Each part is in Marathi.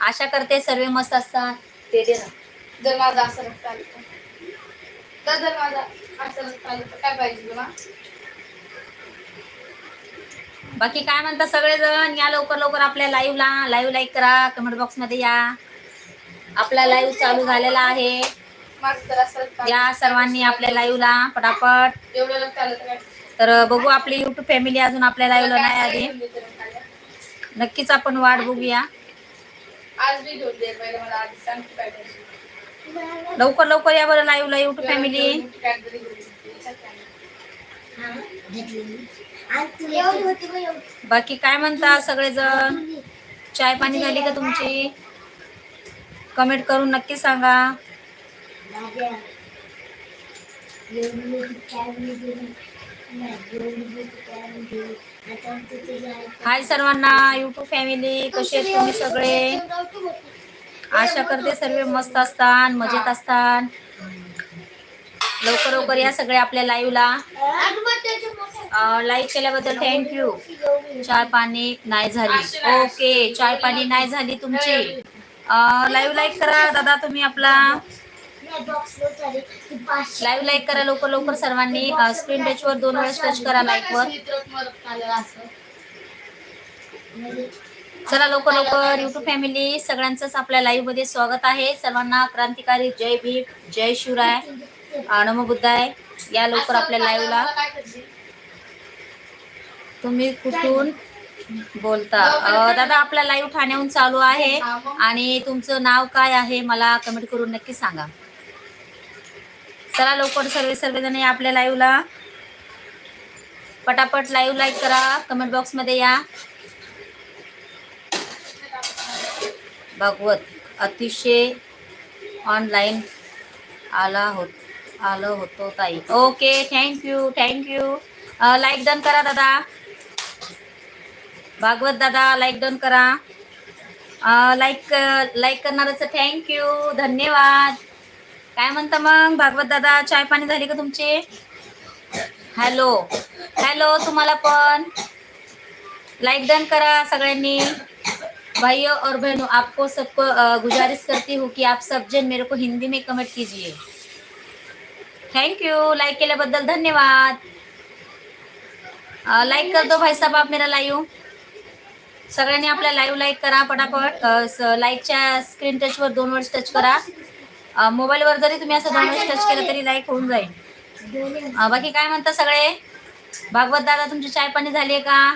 आशा करते सर्व मस्त असतात. ते दे ना. जर माझा असं तर. तर जर माझा असं रक्त आलं तर काय पाहिजे तुला? बाकी काय म्हणता सगळेजण? या लवकर लवकर आपल्या लाईव्हला लाईव्ह लाईक करा. कमेंट बॉक्समध्ये या. आपला लाईव्ह चालू झालेला आहे. या सर्वांनी आपल्या लाईव्हला पटापट. तर बघू आपली युट्यूब फॅमिली अजून आपल्या लाईव्हला नाही आली घेऊन दे तर खायला? नक्कीच आपण वाट बघूया. आज मी घेऊन दे पहिलं मला आधी सांग तू काय पाहिजे लवकर लवकर या बरं लाईव्हला युट्यूब फॅमिली कॅडबरी घेऊन दे. विचार काय? बाकी काय म्हणता सगळेजण? चाय पाणी झाली का तुमची? कमेंट करून नक्की सांगा. हाय सर्वांना युट्यूब फॅमिली कसे आहेत तुम्ही सगळे? आशा करते सर्व मस्त असतात मजेत असतात लवकर लवकर या सगळे आपल्या लाईव्हला लाईव्ह केल्याबद्दल थँक्यू चाय पाणी नाही झाली. ओके चाय पाणी नाही झाली तुमची. लाईव्ह लाईक करा दादा तुम्ही आपला. लाईव्ह लाईक करा लवकर लवकर सर्वांनी स्क्रीन टच वर दोन वेळेस टच करा लाईक वर. चला लवकर लवकर युट्यूब फॅमिली सगळ्यांचंच आपल्या लाईव्हमध्ये स्वागत आहे. सर्वांना क्रांतिकारी जय भीम जय शिवराय नमो बुद्धाय या लवकर आपल्या लाईव्हला? तुम्ही कुठून बोलता? दादा आपला लाईव्ह ठाण्याहून चालू आहे. आणि तुमचं नाव काय आहे? मला कमेंट करून नक्की सांगा. चला लवकर सर्व सर्वजण या आपल्या लाईव्हला पटापट लाईव्ह लाईक करा. कमेंट बॉक्समध्ये या. भागवत अतिशय ऑनलाईन आला होत आलं होतो ताई. Okay thank you thank you like done करा दादा. भागवत दादा लाईक डन करा. लाईक लाईक करणाऱ्याचं थँक्यू धन्यवाद. काय म्हणता मग? भागवत दादा चाय पाणी झाली का तुमची? हॅलो. हॅलो तुम्हाला पण. लाइक डन करा सगळ्यांनी. भाइयों और बहनों आपको सबको गुजारिश करती हूँ की आप सब जन मेरे को हिंदी में कमेंट कीजिए। थैंक यू लाइक केल्याबद्दल धन्यवाद. लाईक कर दो भाई साहब आप मेरा लाईव्ह सगळ्यांनी आपल्या लाईव्ह लाईक करा पटापट लाईकच्या स्क्रीन टचवर दोन वर्ष टच करा. मोबाईलवर जरी तुम्ही असं दोन वेळेस टच केलं तरी लाईक होऊन जाईल. बाकी काय म्हणता सगळे? भागवत दादा तुमची चाय पाणी झाली आहे का?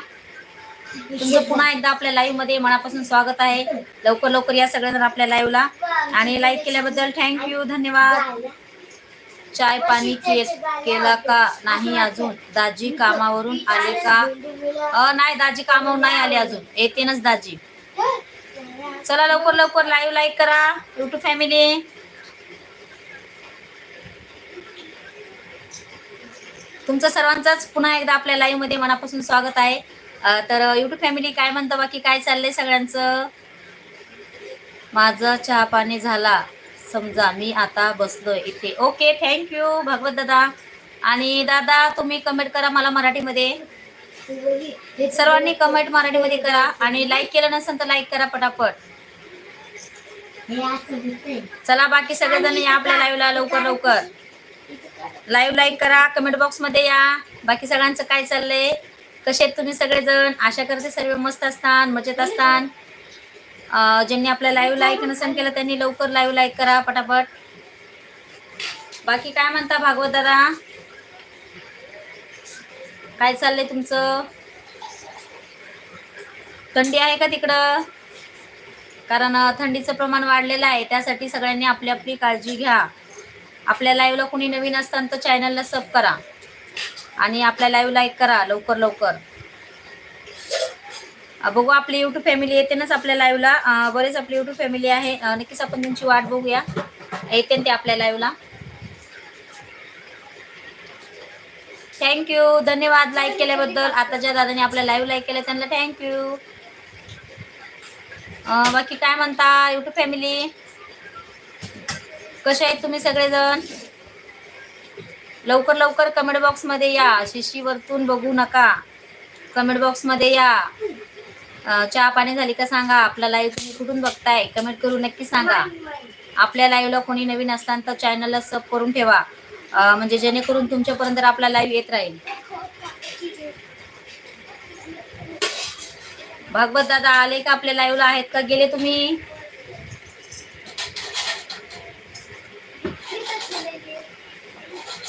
तुमचं पुन्हा एकदा आपल्या लाईव्हमध्ये मनापासून स्वागत आहे. लवकर लवकर या सगळेजण आपल्या लाईव्हला आणि लाईक केल्याबद्दल थँक्यू धन्यवाद. चाय पाणी केला का नाही अजून? दाजी कामावरून आले का? नाही दाजी कामावरून नाही आले अजून. येते दाजी. चला लवकर लवकर लाईव्ह लाईक करा. युट्यूब फॅमिली तुमचं सर्वांचंच पुन्हा एकदा आपल्या लाईव्हमध्ये मनापासून स्वागत आहे. तर युट्यूब फॅमिली काय म्हणतं बाकी? काय चाललंय सगळ्यांचं? माझा चहा पाणी झाला. समजा मी आता बसलोय इथे. ओके थँक्यू भागवत दादा. आणि दादा तुम्ही कमेंट करा मला मराठीमध्ये. सर्वांनी कमेंट मराठीमध्ये करा आणि लाईक केलं नसेल तर लाईक करा पटापट. चला बाकी सगळेजण या आपल्या लाईव्हला लवकर लवकर. लाईव्ह लाईक करा कमेंट बॉक्समध्ये या. बाकी सगळ्यांचं काय चाललंय? कसे आहेत तुम्ही सगळेजण? आशा करते सर्व मस्त असतात मजेत असतात. ज्यांनी आपल्या लाईव्ह लाईक नसेल केलं त्यांनी लवकर लाईव्ह लाईक करा पटापट. बाकी काय म्हणता भागवत दादा? काय चाललंय तुमचं? थंडी आहे का तिकडं? कारण थंडीचं प्रमाण वाढलेलं आहे त्यासाठी सगळ्यांनी आपली आपली काळजी घ्या. आपल्या लाईव्हला कोणी नवीन असताना तर चॅनलला सब करा. आणि आपल्या लाईव्ह लाईक करा लवकर लवकर. बघू आपली युट्यूब फॅमिली येते नाच आपल्या लाईव्हला बरेच आपली युट्यूब फॅमिली आहे. नक्कीच आपण त्यांची वाट बघूया. येते ते आपल्या लाईव्हला थँक्यू धन्यवाद लाईक केल्याबद्दल. आता ज्या दादाने आपल्या लाईव्ह लाईक केलं त्यांना थँक्यू बाकी काय म्हणता युट्यूब फॅमिली कसे आहेत तुम्ही सगळेजण? लवकर लवकर कमेंट बॉक्समध्ये या. शिशी वरतून बघू नका. कमेंट बॉक्समध्ये या. चहा पाणी झाली का सांगा. आपला लाईव्ह तुम्ही कुठून बघताय? कमेंट करून नक्की सांगा. आपल्या लाईव्हला कोणी नवीन असताना तर चॅनलला सब करून ठेवा. म्हणजे जेणेकरून तुमच्यापर्यंत आपला लाईव्ह येत राहील. भागवत दादा आले का आपल्या लाईव्हला आहेत का? गेले तुम्ही?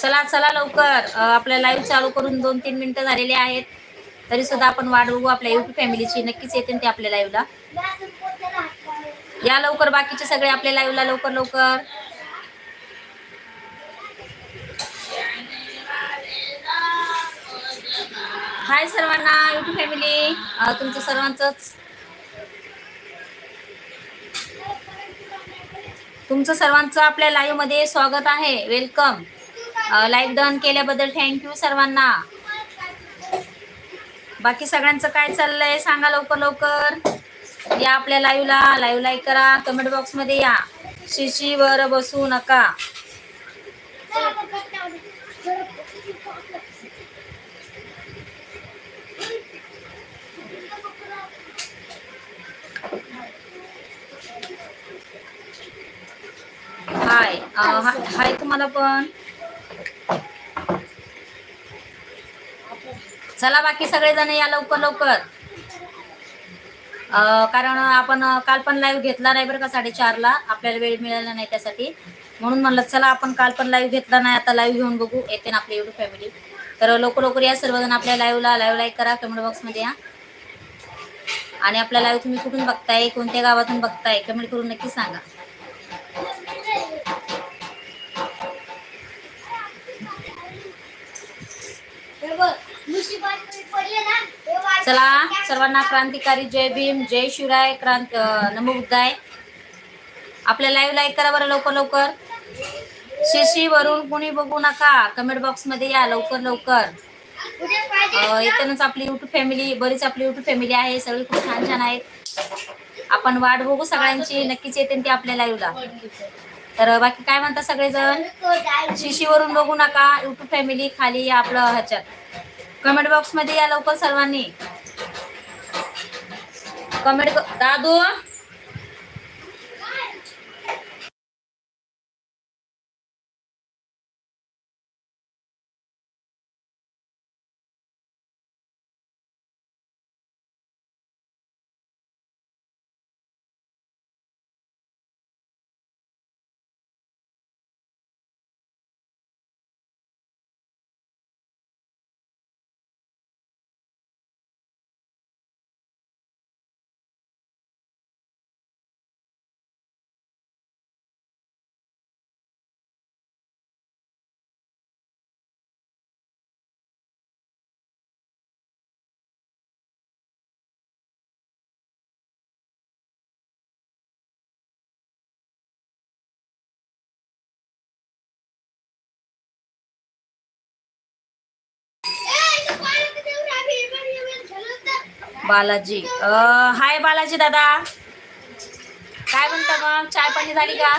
चला चला लवकर. आपल्या लाईव्ह चालू करून दोन तीन मिनिटं झालेले आहेत. तरी सुद्धा आपण वाढवू बघू आपल्या युट्यूब फॅमिलीची नक्कीच येते ते आपल्या लाईव्हला या लवकर बाकीचे सगळे आपल्या लाईव्हला लवकर लवकर. हाय सर्वांना युट्यूब फॅमिली तुमचं सर्वांचंच. तुमचं सर्वांचं आपल्या लाईव्हमध्ये स्वागत आहे. वेलकम लाईक डन केल्याबद्दल थँक्यू सर्वांना. बाकी सगळ्यांचं काय चाललंय सांगा लवकर लवकर. या आपल्या लाईव्हला लाईव्ह लाईक करा कमेंट बॉक्समध्ये या. शिशी वर बसू नका. हाय हाय तुम्हाला पण. चला बाकी सगळेजण या लवकर लवकर. कारण आपण काल पण लाईव्ह घेतला नाही बरं का साडेचारला. आपल्याला वेळ मिळाला नाही त्यासाठी. म्हणून म्हणलं चला आपण काल पण लाईव्ह घेतला नाही आता लाईव्ह घेऊन बघू. येते ना आपली एवढी फॅमिली तर लवकर लवकर या सर्वजण आपल्या लाईव्हला लाईव्ह लाईक करा कमेंट बॉक्समध्ये या. आणि आपल्या लाईव्ह तुम्ही कुठून बघताय कोणत्या गावातून बघताय कमेंट करून नक्की सांगा. चला सर्वांना क्रांतिकारी जय भीम जय शिवराय क्रांत अं, नमो बुद्धाय आपल्या लाईव्ह लाईक करा बरं लवकर लवकर. शिशी वरून कोणी बघू नका कमेंट बॉक्समध्ये या लवकर लवकर. इथूनच आपली युट्यूब फॅमिली बरीच आपली युट्यूब फॅमिली आहे सगळी खूप छान छान आहेत. आपण वाट बघू सगळ्यांची नक्कीच येते ते आपल्या लाईव्हला तर बाकी काय म्हणता सगळेजण? शिशीवरून बघू नका युट्यूब फॅमिली खाली आपलं ह्याच्यात. कमेंट बॉक्समध्ये या लवकर सर्वांनी. कमेंट दादू? बालाजी. हाय बालाजी दादा. काय म्हणता मग? चाय पाणी झाली का?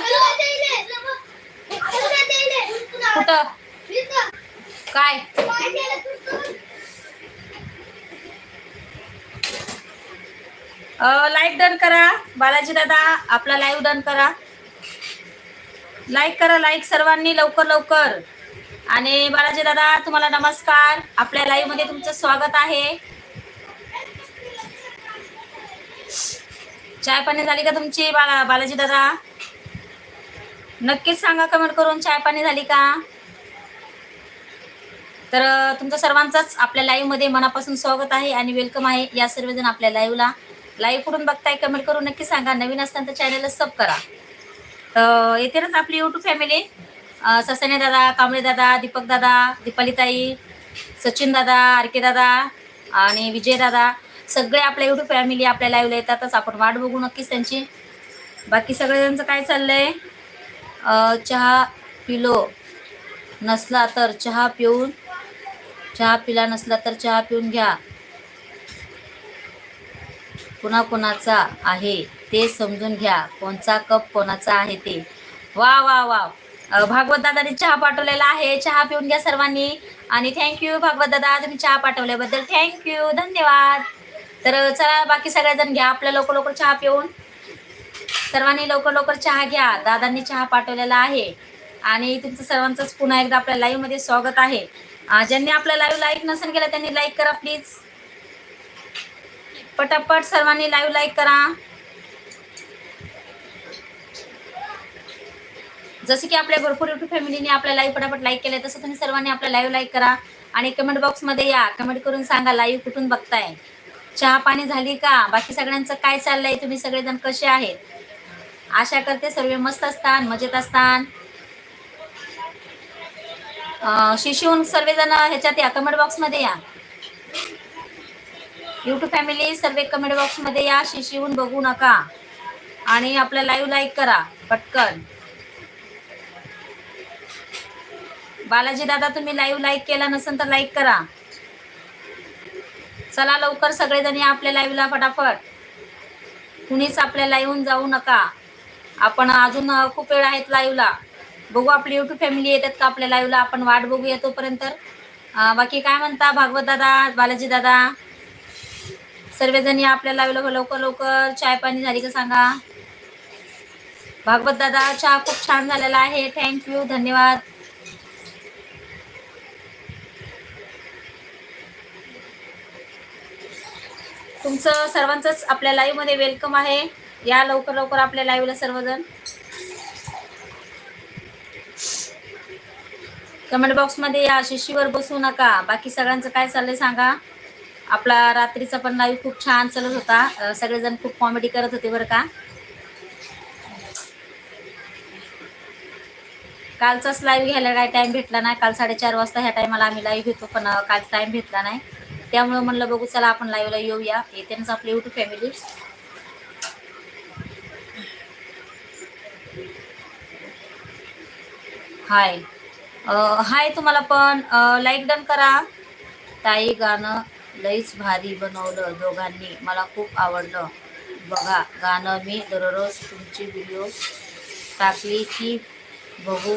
कुठं? काय? लाईक डन करा बालाजी दादा. आपला लाईव्ह डन करा. लाईक करा लाईक सर्वांनी लवकर लवकर. आणि बालाजी दादा तुम्हाला नमस्कार. आपल्या लाईव्हमध्ये तुमचं स्वागत आहे. चाय पाणी झाली का तुमची बाला बालाजी दादा? नक्कीच सांगा कमेंट करून चाय पाणी झाली का? तर तुमचं सर्वांचंच आपल्या लाईव्हमध्ये मनापासून स्वागत आहे आणि वेलकम आहे या सर्वजण आपल्या लाईव्हला लाईव्ह कुठून बघताय कमेंट करून नक्की सांगा. नवीन असताना तर चॅनलला सब करा. तर येतेच आपली युट्यूब फॅमिली ससने दादा कांबळे दादा दीपक दादा दीपालीताई सचिन दादा आरके दादा आणि विजय दादा. सगळे आपल्या युट्यूब फॅमिली आपल्या लाईव्हला येतातच. आपण वाट बघू नक्कीच त्यांची. बाकी सगळ्यांचं काय चाललंय? चहा पिलो. नसला तर चहा पिऊन चहा पिला नसला तर चहा पिऊन घ्या. कुणा कोणाचा आहे ते समजून घ्या. कोणचा कप कोणाचा आहे ते. वा वा वा. भागवत दादाने चहा पाठवलेला आहे. चहा पिऊन घ्या सर्वांनी. आणि थँक्यू भागवत दादा. तुम्ही चहा पाठवल्याबद्दल थँक्यू धन्यवाद. तर चला बाकी सगळेजण घ्या. आपल्या लवकर लवकर चहा पिऊन. सर्वांनी लवकर लवकर चहा घ्या. दादांनी चहा पाठवलेला आहे. आणि तुमचं सर्वांचंच पुन्हा एकदा आपल्या लाईव्हमध्ये स्वागत आहे. ज्यांनी आपल्या लाईव्ह लाईक नसेल केलं त्यांनी लाईक करा प्लीज पटापट सर्वांनी लाईव्ह लाईक करा. जसं की आपल्या भरपूर युट्यूब फॅमिलीने आपल्या लाईव्ह पटापट लाईक केलंय तसं तुम्ही सर्वांनी आपल्या लाईव्ह लाईक करा. आणि कमेंट बॉक्समध्ये या. कमेंट करून सांगा लाईव्ह कुठून बघताय? चहा पाणी झाली का? बाकी सगळ्यांचं काय चाललंय? तुम्ही सगळेजण कसे आहेत? आशा करते सर्व मस्त असतात मजेत असतात शिशून सर्वजण ह्याच्यात या कमेंट बॉक्समध्ये या. युट्यूब फॅमिली सर्व कमेंट बॉक्समध्ये या शिशून बघू नका. आणि आपलं लाईव्ह लाईक करा पटकन. बालाजी दादा तुम्ही लाईव्ह लाईक केला नसेल तर लाईक करा. चला लवकर सगळेजणी आपल्या लाईव्हला फटाफट. कुणीच आपल्या लाईव्हून जाऊ नका. आपण अजून खूप वेळ आहेत लाईव्हला बघू आपली युट्यूब फॅमिली येतात का आपल्या लाईव्हला आपण वाट बघूया तोपर्यंत. बाकी काय म्हणता? भागवत दादा बालाजी दादा? सर्वजणी आपल्या लाईव्हला लवकर लवकर चाय पाणी झाली का सांगा? भागवत दादा चहा खूप छान झालेला आहे. थँक्यू धन्यवाद. तुमचं सर्वांचंच आपल्या लाईव्हमध्ये वेलकम आहे. या लवकर लवकर आपल्या लाईव्हला सर्वजण. कमेंट बॉक्समध्ये या शिशीवर बसू नका. बाकी सगळ्यांचं काय चाललंय सांगा. आपला रात्रीचा पण लाईव्ह खूप छान चालत होता. सगळेजण खूप कॉमेडी करत होते बरं का. कालचाच लाईव्ह घ्यायला काय टाईम भेटला नाही. काल साडेचार वाजता ह्या टायमाला आम्ही लाईव्ह घेतो पण अं, काल भेटला नाही. त्यामुळं म्हणलं बघू चला आपण लाईव्हला येऊया. येतेच आपली युट्यूब फॅमिली हाय हाय तुम्हाला पण. लाईक डन करा. ताई गाणं लईच भारी बनवलं दोघांनी. मला खूप आवडलं. बघा गाणं मी दररोज तुमची व्हिडिओ टाकली की बघू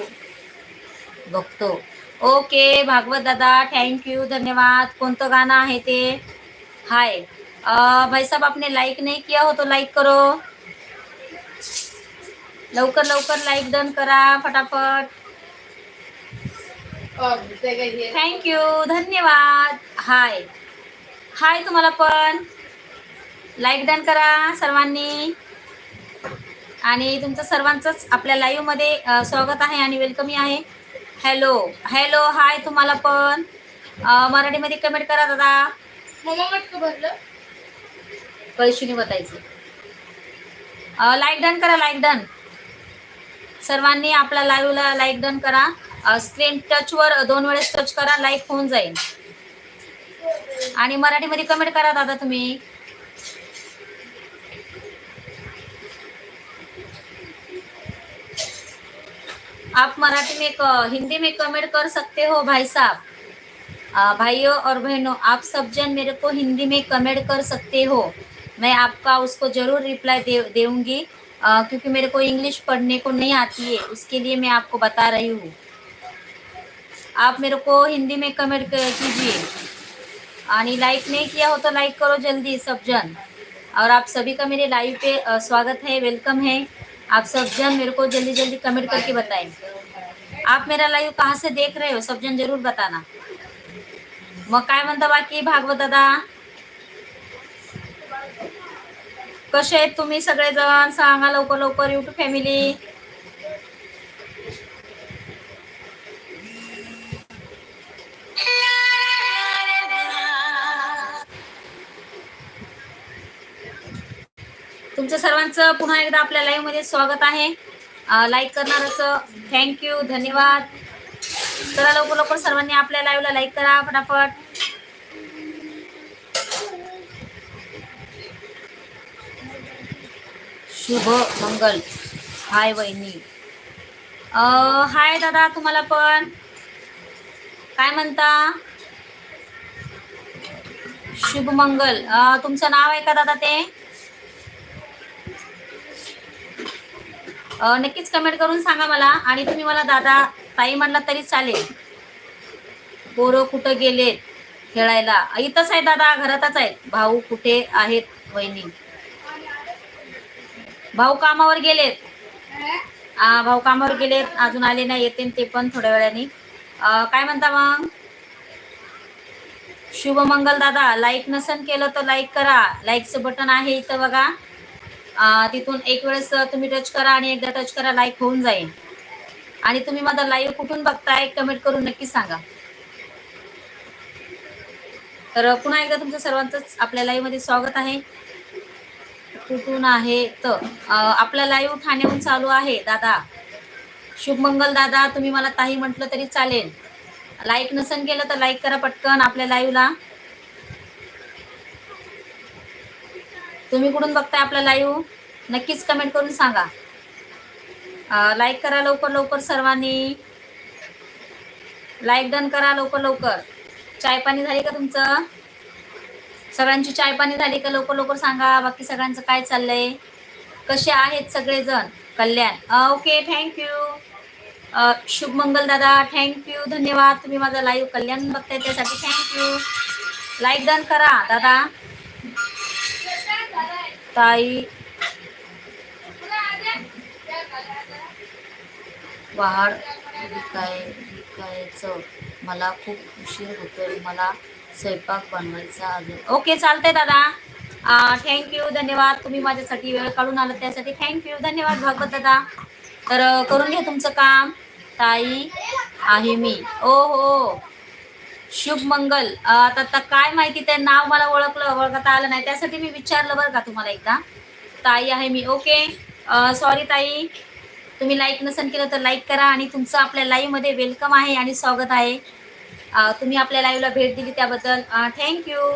बघतो. ओके भागवत दादा थँक्यू धन्यवाद. कोणतं गाणं आहे ते? हाय. भाई साहब आपने लाइक नहीं किया हो तो लाइक करो. लवकर लवकर लाईक डन करा फटाफट. थँक्यू धन्यवाद. हाय. हाय तुम्हाला पण. लाईक डन करा सर्वांनी. आणि तुमचं सर्वांचंच आपल्या लाईव्हमध्ये अ, स्वागत आहे आणि वेलकमी आहे. हॅलो हॅलो हाय तुम्हाला पण. मराठीमध्ये कमेंट करा दादा. मटक भरलं. पैशाने बतायचं लाईक डन करा लाईक डन सर्वांनी आपल्या लाईव्हला लाईक डन करा. स्क्रीन टचवर दोन वेळेस टच करा लाईक होऊन जाईल. आणि मराठीमध्ये कमेंट करा दादा तुम्ही. आप मराठी में हिंदी में कमेंट कर सकते हो भाई साहब। भाइयों और बहनों, आप सब जन मेरे को हिंदी में कमेंट कर सकते हो। मैं आपका उसको ज़रूर रिप्लाई दे दूँगी क्योंकि मेरे को इंग्लिश पढ़ने को नहीं आती है, उसके लिए मैं आपको बता रही हूँ। आप मेरे को हिंदी में कमेंट कीजिए। आणि लाइक नहीं किया हो तो लाइक करो जल्दी सब जन। और आप सभी का मेरे लाइव पे स्वागत है वेलकम है। आप सब जन मेरे को जल्दी जल्दी कमेंट करके बताएं। आप मेरा लाईव्ह कहाँ से देख रहे हो? सब जन जरूर बताना। मग काय म्हणता बाकी भागवत दादा। कसे आहेत तुम्ही सगळेजण? सांगा लवकर लवकर युट्यूब फॅमिली तुमचं सर्वांचं पुन्हा एकदा आपल्या लाईव्हमध्ये स्वागत आहे. लाईक करणारच थँक्यू धन्यवाद. चला लवकर लवकर सर्वांनी आपल्या लाईव्हला लाईक करा फटाफट. शुभ मंगल. हाय वहिनी. हाय दादा तुम्हाला पण. काय म्हणता? शुभ मंगल. तुमचं नाव आहे का दादा ते? नक्कीच कमेंट करून सांगा मला. आणि तुम्ही मला दादा ताई म्हणला तरी चालेल. पोरं कुठं गेलेत खेळायला? इथंच आहे दादा. घरातच आहेत भाऊ कुठे आहेत? वहिनी? भाऊ कामावर गेलेत? भाऊ कामावर गेलेत. अजून आले नाही. येते ते पण थोड्या वेळाने. काय म्हणता मग? शुभमंगल दादा. लाईक नसन केलं तर लाईक करा. लाईकचं बटन आहे इथं बघा. तिथून एक वेळेस तुम्ही टच करा आणि एकदा टच करा लाईक होऊन जाईल. आणि तुम्ही माझा लाईव्ह कुठून बघताय कमेंट करून नक्की सांगा. तर पुन्हा एकदा तुमचं सर्वांचंच आपल्या लाईव्हमध्ये स्वागत आहे. कुठून आहे तर आपला लाईव्ह ठाण्याहून चालू आहे दादा. शुभमंगल दादा तुम्ही मला ताई म्हटलं तरी चालेल. लाईक नसन केलं तर लाईक करा पटकन आपल्या लाईव्हला तुम्ही कुठून बघताय आपला लाईव्ह नक्कीच कमेंट करून सांगा. लाईक करा लवकर लवकर सर्वांनी. लाईक डन करा लवकर लवकर. चाय पाणी झाली का तुमचं? सगळ्यांची चाय पाणी झाली का लवकर लवकर सांगा. बाकी सगळ्यांचं काय चाललंय? कसे आहेत सगळेजण? कल्याण. ओके थँक्यू शुभमंगल दादा थँक्यू धन्यवाद. तुम्ही माझा लाईव्ह कल्याण बघताय त्यासाठी थँक्यू लाईक डन करा दादा. ताई. वाढ. विकाय विकायचं मला खूप उशीर होतोय. मला स्वयंपाक बनवायचा अजून. ओके चालतंय दादा. थँक्यू धन्यवाद. तुम्ही माझ्यासाठी वेळ काढून आलात त्यासाठी थँक्यू धन्यवाद भागवत दादा. तर करून घ्या तुमचं काम. ताई आहे मी. ओ हो. हो. शुभ मंगल आता काय माहिती ते नाव मला ओळखलं ओळखता आलं नाही. त्यासाठी मी विचारलं बरं का तुम्हाला एकदा. ताई आहे मी. ओके सॉरी ताई. तुम्ही लाईक नसेल केलं तर लाईक करा आणि तुमचं आपल्या लाईव्हमध्ये वेलकम आहे आणि स्वागत आहे. तुम्ही आपल्या लाईव्हला भेट दिली त्याबद्दल. थँक्यू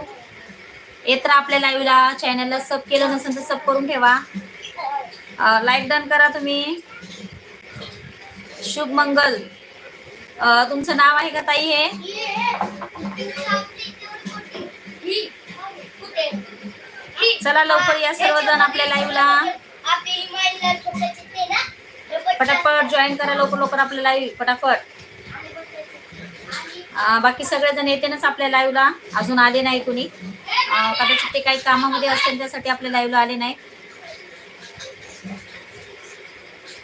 येत राहा आपल्या लाईव्हला चॅनलला सब केलं नसेल तर सब करून ठेवा. लाईक डन करा तुम्ही. शुभ मंगल तुमचं नाव आहे का ताई हे? चला लवकर या सर्वजण आपल्या लाईव्हला पटापट जॉईन करा लवकर लवकर आपल्या लाईव्ह पटापट बाकी सगळेजण येतेनच आपल्या लाईव्हला अजून आले नाही कुणी. कदाचित ते काही कामामध्ये असतील त्यासाठी आपल्या लाईव्हला आले नाही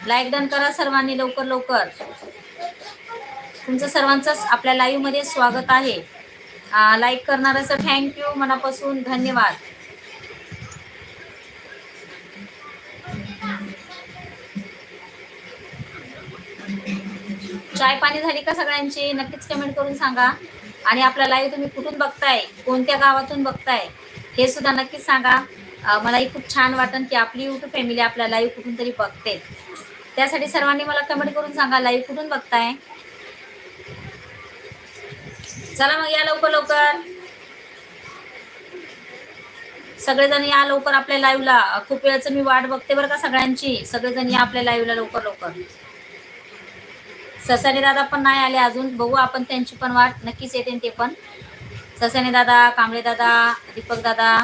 लाईक डन करा सर्वांनी लवकर लवकर. तुमचं सर्वांचं आपल्या लाईव्हमध्ये स्वागत आहे. लाईक करणाऱ्याचं थँक्यू मनापासून धन्यवाद. चाय पाणी झाली का सगळ्यांची? नक्कीच कमेंट करून सांगा. आणि आपला लाईव्ह तुम्ही कुठून बघताय? कोणत्या गावातून बघताय? हे सुद्धा नक्कीच सांगा. मलाही खूप छान वाटन की आपली युट्यूब फॅमिली आपला लाईव्ह कुठून तरी बघते. त्यासाठी सर्वांनी मला कमेंट करून सांगा लाईव्ह कुठून बघताय? चला मग या लवकर लवकर. सगळेजण या लवकर आपल्या लाईव्हला खूप वेळच मी वाट बघते बरं का सगळ्यांची. सगळेजण या आपल्या लाईव्हला लवकर लवकर. ससाने दादा पण नाही आले अजून. बघू आपण त्यांची पण वाट. नक्कीच येते ते पण. ससाने दादा कांबळे दादा दीपक दादा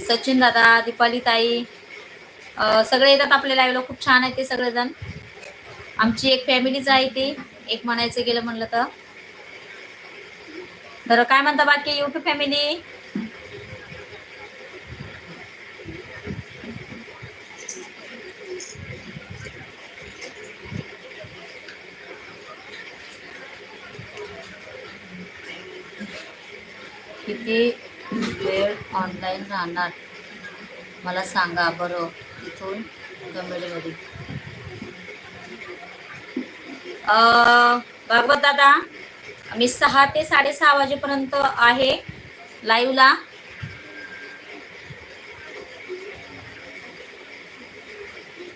सचिन दादा दीपाली ताई सगळे येतात आपल्या लाईव्हला खूप छान आहे ते सगळेजण. आमची एक फॅमिलीच आहे ती. एक म्हणायचं गेलं म्हणलं तर. तर काय म्हणता बाकी युट्यूब फॅमिली किती वेळ ऑनलाईन राहणार? मला सांगा बरं इथून कमेडीमध्ये भागवत दादा? मी सहा ते साडेसहा वाजेपर्यंत आहे लाईव्हला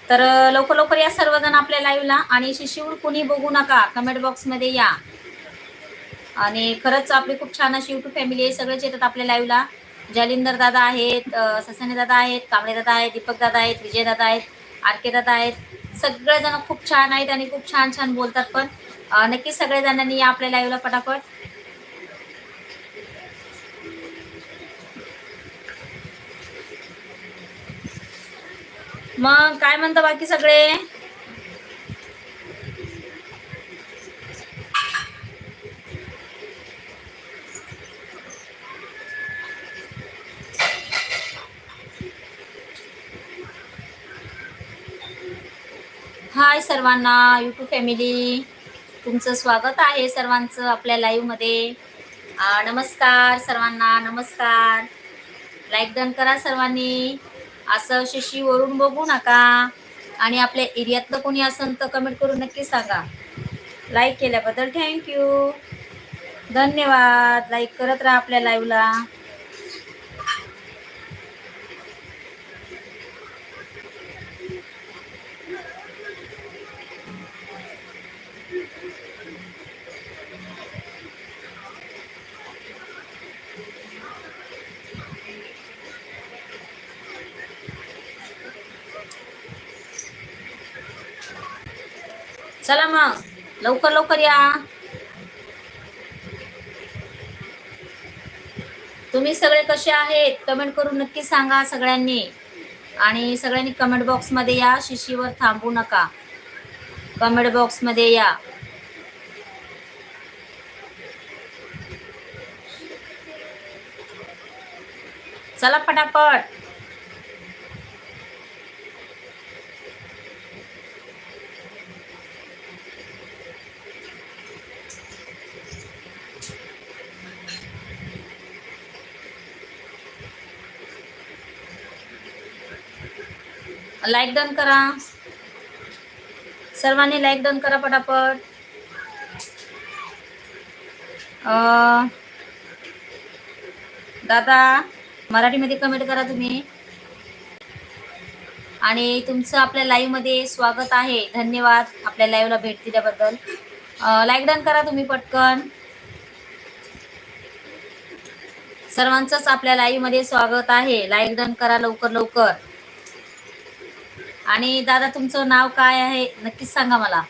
तर लवकर लवकर या सर्वजण आपल्या लाईव्हला आणि शिशिवून कुणी बघू नका कमेंट बॉक्समध्ये या. आणि खरंच आपली खूप छान अशी युट्यूब फॅमिली आहे सगळेच येतात आपल्या लाईव्हला जालिंदर दादा आहेत ससाने दादा आहेत कांबळे दादा आहेत दीपक दादा आहेत विजय दादा आहेत आर के दादा आहेत. सगळेजण खूप छान आहेत आणि खूप छान छान बोलतात पण. नक्की सगळे जणांनी या आपल्या लाईव्हला पटापट. मग काय म्हणता बाकी सगळे? हाय सर्वांना युट्यूब फॅमिली तुमचं स्वागत आहे सर्वांचं आपल्या लाईव्हमध्ये नमस्कार सर्वांना नमस्कार. लाईक डन करा सर्वांनी. असं शिशीवरून बघू नका. आणि आपल्या एरियातलं कोणी असेल तर कमेंट करून नक्की सांगा. लाईक केल्याबद्दल थँक्यू धन्यवाद. लाईक करत राहा आपल्या लाईव्हला चला मग. लवकर लवकर या. तुम्ही सगळे कसे आहेत? कमेंट करून नक्की सांगा सगळ्यांनी. आणि सगळ्यांनी कमेंट बॉक्समध्ये या. शिशीवर थांबू नका. कमेंट बॉक्समध्ये या. चला पटापट लाईक डन करा. सर्वांनी लाईक डन करा पटापट. दादा मराठीमध्ये कमेंट करा तुम्ही. आणि तुमचं आपल्या लाईव्हमध्ये स्वागत आहे. धन्यवाद आपल्या लाईव्हला भेट दिल्याबद्दल. लाईक डन करा तुम्ही पटकन. सर्वांचंच आपल्या लाईव्हमध्ये स्वागत आहे. लाईक डन करा लवकर लवकर. आणि दादा तुमचं नाव काय आहे? नक्कीच सांगा मला.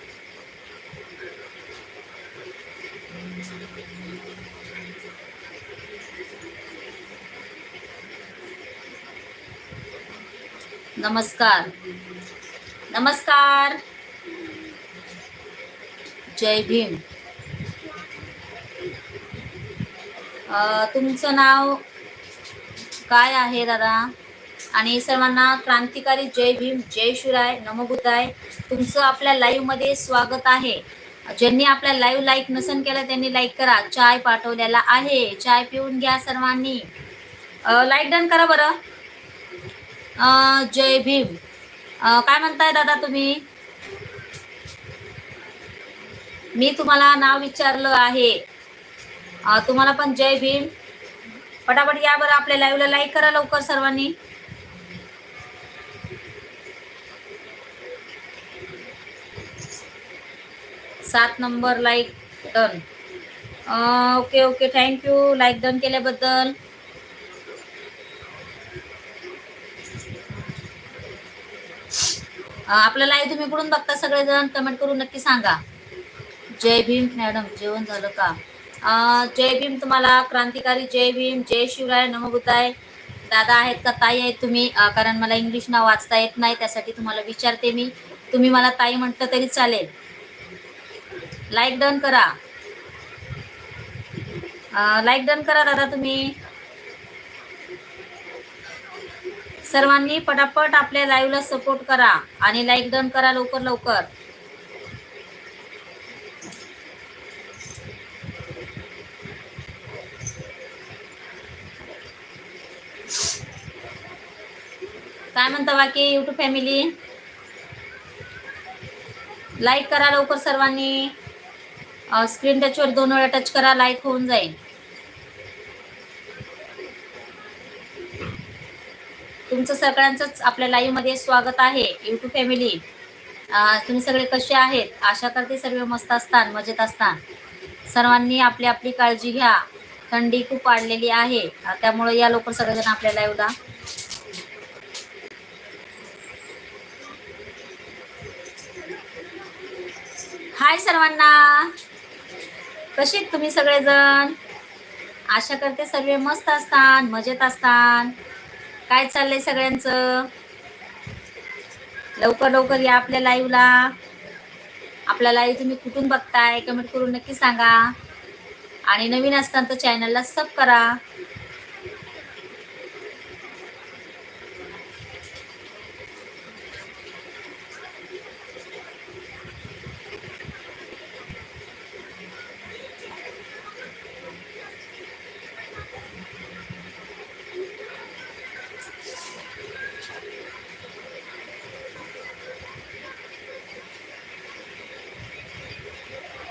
नमस्कार. नमस्कार. जय भीम. तुमचं नाव काय आहे दादा? आणि सर्वांना क्रांतिकारी जय भीम जय शिवराय नमोबुद्धाय तुमचं आपल्या लाईव्हमध्ये स्वागत आहे. ज्यांनी आपल्या लाईव्ह लाईक नसन केलं त्यांनी लाईक करा. चाय पाठवलेला आहे. चाय पिऊन घ्या सर्वांनी. लाईक डन करा बरं. जय भीम. काय म्हणताय दादा तुम्ही? मी तुम्हाला नाव विचारलं आहे. तुम्हाला पण जय भीम. पटापट या बरं आपल्या लाईव्हला लाईक करा लवकर सर्वांनी. सात number like done okay okay thank you like done केल्याबद्दल. अं, आपलं लाईव्ह तुम्ही कुठून बघता सगळेजण? कमेंट करून नक्की सांगा. जय भीम मॅडम जेवण झालं का? जय भीम तुम्हाला क्रांतिकारी जय भीम जय शिवराय नमोबुद्धाय दादा आहेत का? ताई आहेत तुम्ही? कारण मला इंग्लिश ना वाचता येत नाही त्यासाठी तुम्हाला विचारते मी. तुम्ही मला ताई म्हटलं तरी चालेल. लाईक डन करा. लाईक डन करा दादा तुम्ही. सर्वांनी पटापट आपल्या लाईव्हला सपोर्ट करा आणि लाईक डन करा लवकर लवकर. काय म्हणता बाकी युट्यूब फॅमिली लाईक करा लवकर सर्वांनी. स्क्रीन टचवर दोन वेळा टच करा लाईक होऊन जाईल. तुमचं सगळ्यांचंच आपल्या लाईव्हमध्ये स्वागत आहे. युट्यूब फॅमिली तुम्ही सगळे कसे आहेत? आशा करते सर्व मस्त असतात मजेत असतात. सर्वांनी आपली आपली काळजी घ्या. थंडी खूप वाढलेली आहे. त्यामुळे या लोक सगळेजण आपल्या लाईव्हला हाय सर्वांना. कसे तुम्ही सगळेजण? आशा करते सर्व मस्त असतात मजेत असतात. काय चाललंय सगळ्यांचं? लवकर लवकर या आपल्या लाईव्हला आपला लाईव्ह तुम्ही कुठून बघताय कमेंट करून नक्की सांगा. आणि नवीन असताना तर चॅनलला सब करा.